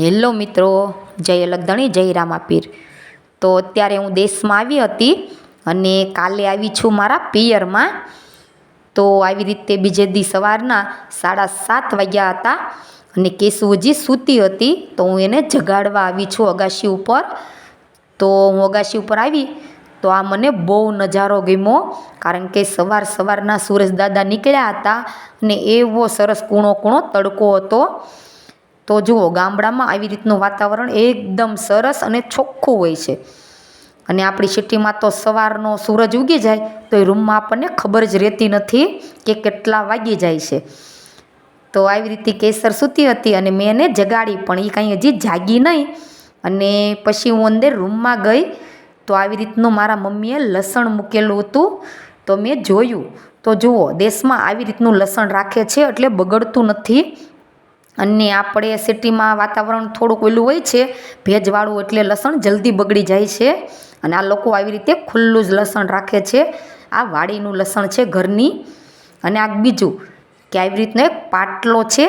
Hello મિત્રો, જય અલગધણી જય રામાપીર. તો અત્યારે હું દેશમાં આવી હતી અને કાલે આવી છું મારા પિયરમાં. તો આવી રીતે બીજે દી સવારના સાડા સાત વાગ્યા હતા અને કેશુજી સૂતી હતી, તો હું એને જગાડવા આવી છું અગાશી ઉપર. તો હું અગાશી ઉપર આવી, તો આ મને બહુ નજારો ગમ્યો, કારણ કે સવાર સવારના સુરેશ દાદા નીકળ્યા હતા અને એવો સરસ કૂણો કૂણો તડકો હતો. તો જુઓ, ગામડામાં આવી રીતનું વાતાવરણ એકદમ સરસ અને ચોખ્ખું હોય છે. અને આપણી સિટીમાં તો સવારનો સૂરજ ઉગી જાય, તો એ રૂમમાં આપણને ખબર જ રહેતી નથી કે કેટલા વાગી જાય છે. તો આવી રીતે કેસર સૂતી હતી અને મેં એને જગાડી, પણ એ કાંઈ હજી જાગી નહીં. અને પછી હું અંદર રૂમમાં ગઈ, તો આવી રીતનું મારા મમ્મીએ લસણ મૂકેલું હતું, તો મેં જોયું. તો જુઓ, દેશમાં આવી રીતનું લસણ રાખે છે એટલે બગડતું નથી. અને આપણે સિટીમાં વાતાવરણ થોડુંક ઓલું હોય છે, ભેજવાળું એટલે લસણ જલ્દી બગડી જાય છે અને આ લોકો આવી રીતે ખુલ્લું જ લસણ રાખે છે. આ વાડીનું લસણ છે ઘરની. અને આ બીજું કે આવી રીતનો એક પાટલો છે,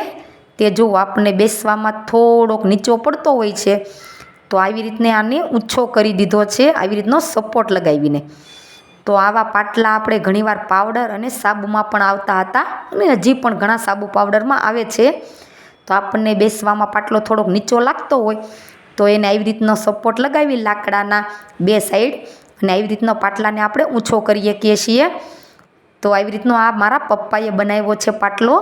તે જો આપણને બેસવામાં થોડોક નીચો પડતો હોય છે, તો આવી રીતને આને ઊંચો કરી દીધો છે, આવી રીતનો સપોર્ટ લગાવીને. તો આવા પાટલા આપણે ઘણીવાર પાવડર અને સાબુમાં પણ આવતા હતા અને હજી પણ ઘણા સાબુ પાવડરમાં આવે છે. તો આપણને બેસવામાં પાટલો થોડોક નીચો લાગતો હોય, તો એને આવી રીતનો સપોર્ટ લગાવી લાકડાના બે સાઈડ અને આવી રીતનો પાટલાને આપણે ઊંચો કરીએ શકીએ છીએ. તો આવી રીતનો આ મારા પપ્પાએ બનાવ્યો છે પાટલો,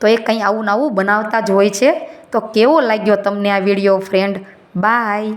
તો એ કંઈ આવું ને આવું બનાવતા જ હોય છે. તો કેવો લાગ્યો તમને આ વીડિયો ફ્રેન્ડ બાય